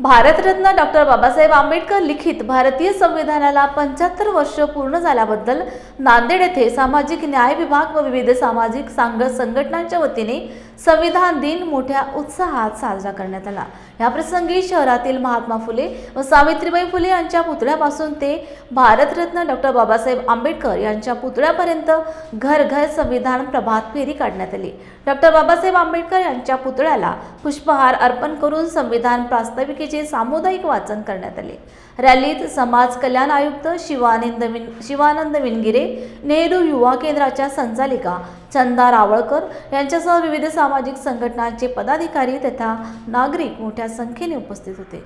Bharat Ratna doctor Babasaheb Ambedkar लिखित भारतीय संविधानाला पंच्याहत्तर वर्ष पूर्ण झाल्याबद्दल नांदेड येथे सामाजिक न्याय विभाग व विविध सामाजिक सांग संघटनांच्या वतीने संविधान दिन मोठ्या उत्साहात साजरा करण्यात आला. या प्रसंगी शहरातील महात्मा फुले व सावित्रीबाई फुले यांच्या पुतळ्यापासून ते भारतरत्न डॉक्टर बाबासाहेब आंबेडकर यांच्या पुतळ्यापर्यंत घर घर संविधान प्रभात फेरी काढण्यात आली. डॉक्टर बाबासाहेब आंबेडकर यांच्या पुतळ्याला पुष्पहार अर्पण करून संविधान प्रास्ताविकेचे सामुदायिक वाचन करण्यात आले. रॅलीत समाज कल्याण आयुक्त शिवानंद शिवानंद विनगिरे नेहरू युवा केंद्राच्या संचालिका चंदा रावळकर यांच्यासह विविध सामाजिक संघटनांचे पदाधिकारी तथा नागरिक मोठ्या संख्येने उपस्थित होते.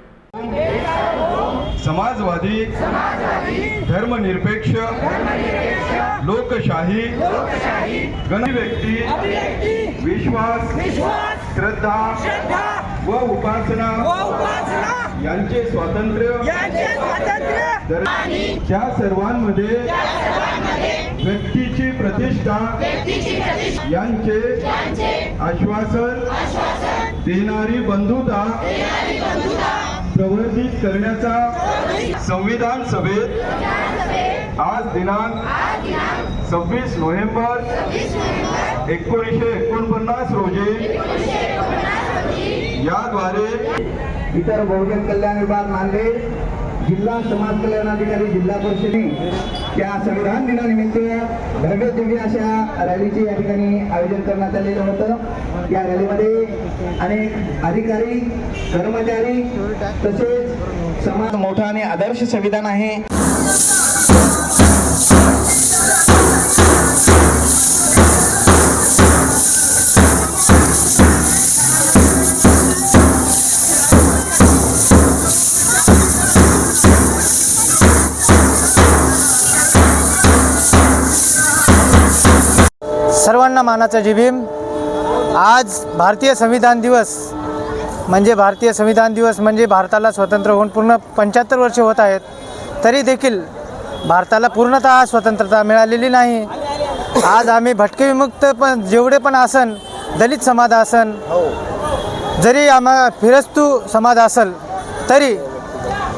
समाजवादी धर्मनिरपेक्ष लोकशाही गण व्यक्ती विश्वास श्रद्धा व उपासना यांचे स्वातंत्र्य तर त्या सर्वांमध्ये व्यक्तीची प्रतिष्ठा. यांचे आश्वासन देणारी बंधुता प्रवर्धित करण्याचा संविधान सभेत आज दिनांक सव्वीस नोव्हेंबर एकोणीसशे एकोणपन्नास रोजी याद्वारे इतर बहुजन कल्याण विभाग नांदेड जिल्हा समाज कल्याण अधिकारी जिल्हा परिषदे. त्या संविधान दिनानिमित्त भव्य दिव्य अशा रॅलीचे या ठिकाणी आयोजन करण्यात आलेलं होतं. या रॅलीमध्ये अनेक अधिकारी कर्मचारी तसेच समाज मोठा आणि आदर्श संविधान आहे. सर्वांना मानाचा जिभीम. आज भारतीय संविधान दिवस म्हणजे भारतीय संविधान दिवस म्हणजे भारताला स्वतंत्र होऊन पूर्ण पंच्याहत्तर वर्षे होत आहेत तरी देखील भारताला पूर्णतः स्वतंत्रता मिळालेली नाही. आज आम्ही भटके विमुक्त पण जेवढे पण आसन दलित समाज आसन जरी आम्हा फिरस्तू समाज असेल तरी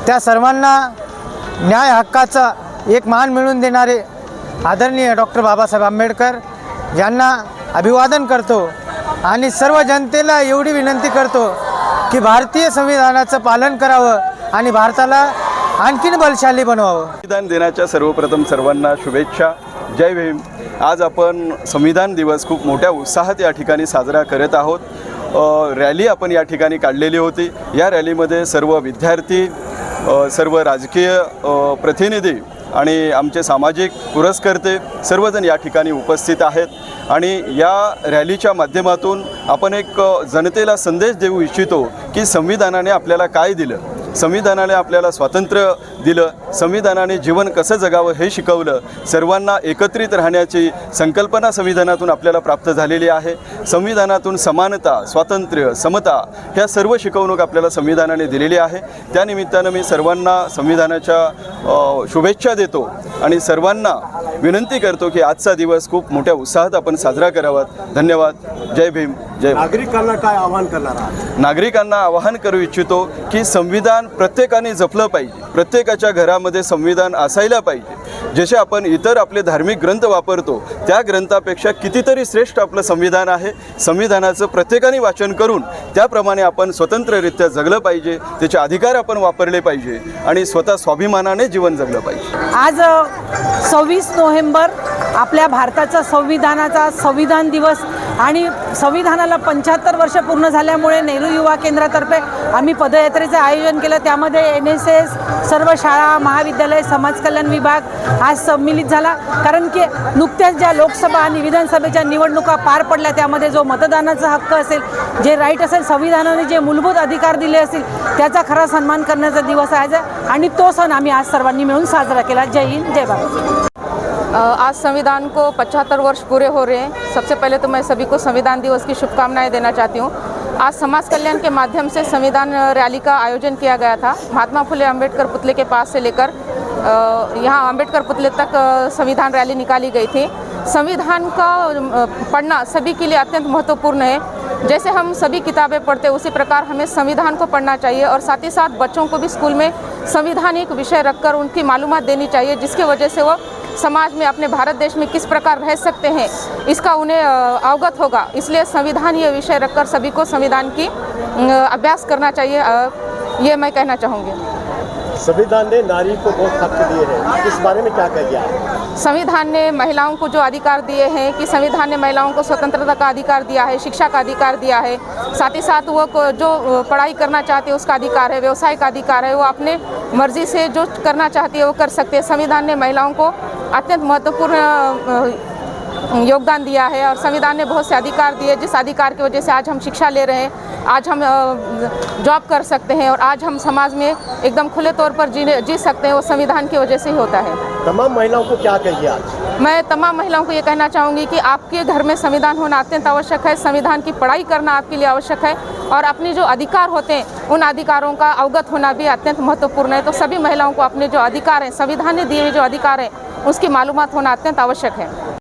त्या सर्वांना न्याय हक्काचा एक मान मिळवून देणारे आदरणीय डॉक्टर बाबासाहेब आंबेडकर यांना अभिवादन करतो आणि सर्व जनतेला एवढी विनंती करतो की भारतीय संविधानाचं पालन करावं आणि भारताला आणखीन बलशाली बनवावं. संविधान दिनाच्या सर्वप्रथम सर्वांना शुभेच्छा. जय भीम. आज आपण संविधान दिवस खूप मोठ्या उत्साहात या ठिकाणी साजरा करत आहोत. रॅली आपण या ठिकाणी काढलेली होती. या रॅलीमध्ये सर्व विद्यार्थी सर्व राजकीय प्रतिनिधी आणि आमचे सामाजिक पुरस्कर्ते सर्वजण या ठिकाणी उपस्थित आहेत. आणि या रॅलीच्या माध्यमातून आपण एक जनतेला संदेश देऊ इच्छितो की संविधानाने आपल्याला काय दिलं? संविधानाने आपल्याला स्वातंत्र्य दिलं संविधानाने जीवन कसं जगावं हे शिकवलं सर्वांना एकत्रित राहण्याची संकल्पना संविधानातून आपल्याला प्राप्त झालेली आहे. संविधानातून समानता स्वातंत्र्य समता ह्या सर्व शिकवणूक आपल्याला संविधानाने दिलेली आहे. त्यानिमित्तानं मी सर्वांना संविधानाच्या शुभेच्छा देतो. आणि सर्वांना विनंती करतो की आजचा दिवस खूप मोठ्या उत्साहात आपण साजरा करावा धन्यवाद. जय भीम. जय. नागरिकांना काय आवाहन करणार आहात? नागरिकांना आवाहन करू इच्छितो की संविधान प्रत्येकाने जपलं पाहिजे. प्रत्येकाच्या घरामध्ये संविधान असायला पाहिजे. जसे आपण इतर आपले धार्मिक ग्रंथ वापरतो त्या ग्रंथापेक्षा कितीतरी श्रेष्ठ आपलं संविधान आहे. संविधानाचं प्रत्येकाने वाचन करून त्याप्रमाणे आपण स्वतंत्ररित्या जगलं पाहिजे. त्याचे अधिकार आपण वापरले पाहिजे. आणि स्वतः स्वाभिमानाने जीवन जगलं पाहिजे. आज सव्वीस नोव्हेंबर आपल्या भारताचा संविधानाचा संविधान दिवस आणि संविधानाला पंच्याहत्तर वर्ष पूर्ण झाल्यामुळे नेहरू युवा केंद्रातर्फे आम्ही पदयात्रेचं आयोजन केलं. त्यामध्ये एन एस एस सर्व शाळा महाविद्यालय समाज कल्याण विभाग आज सम्मिलित झाला. कारण की नुकत्याच ज्या लोकसभा आणि विधानसभेच्या निवडणुका पार पडल्या त्यामध्ये जो मतदानाचा हक्क असेल जे राईट असेल संविधानाने जे मूलभूत अधिकार दिले असतील त्याचा खरा सन्मान करण्याचा दिवस आहे. आज आणि तो सण आम्ही आज सर्वांनी मिळून साजरा केला. जय हिंद जय भारत. आज संविधान को 75 वर्ष पूरे हो रहे हैं। सबसे पहले तो मैं सभी को संविधान दिवस की शुभकामनाएँ देना चाहती हूँ। आज समाज कल्याण के माध्यम से संविधान रैली का आयोजन किया गया था। महात्मा फुले अंबेडकर पुतले के पास से लेकर यहाँ अंबेडकर पुतले तक संविधान रैली निकाली गई थी। संविधान का पढ़ना सभी के लिए अत्यंत महत्वपूर्ण है। जैसे हम सभी किताबें पढ़ते उसी प्रकार हमें संविधान को पढ़ना चाहिए और साथ ही साथ बच्चों को भी स्कूल में संविधान एक विषय रखकर उनकी मालूमात देनी चाहिए, जिसके वजह से वो समाज में अपने भारत देश में किस प्रकार रह सकते हैं इसका उन्हें अवगत होगा। इसलिए संविधान ये विषय रखकर सभी को संविधान की अभ्यास करना चाहिए ये मैं कहना चाहूँगी। संविधान ने नारी को बहुत हक दिए हैं। इस बारे में क्या कहिए आप संविधान ने महिलाओं को जो अधिकार दिए हैं कि संविधान ने महिलाओं को स्वतंत्रता का अधिकार दिया है शिक्षा का अधिकार दिया है साथ ही साथ वो जो पढ़ाई करना चाहते हैं उसका अधिकार है व्यवसाय का अधिकार है वो अपने मर्ज़ी से जो करना चाहती है वो कर सकते हैं। संविधान ने महिलाओं को अत्यंत महत्वपूर्ण योगदान दिया है और संविधान ने बहुत से अधिकार दिए जिस अधिकार की वजह से आज हम शिक्षा ले रहे हैं आज हम जॉब कर सकते हैं और आज हम समाज में एकदम खुले तौर पर जीने जी सकते हैं वो संविधान की वजह से ही होता है। तमाम महिलाओं को क्या कहिए आज? मैं तमाम महिलाओं को ये कहना चाहूँगी कि आपके घर में संविधान होना अत्यंत आवश्यक है संविधान की पढ़ाई करना आपके लिए आवश्यक है और अपने जो अधिकार होते हैं उन अधिकारों का अवगत होना भी अत्यंत महत्वपूर्ण है। तो सभी महिलाओं को अपने जो अधिकार हैं संविधान ने दिए हुए जो अधिकार हैं उसकी मालूमात होना अत्यंत आवश्यक है।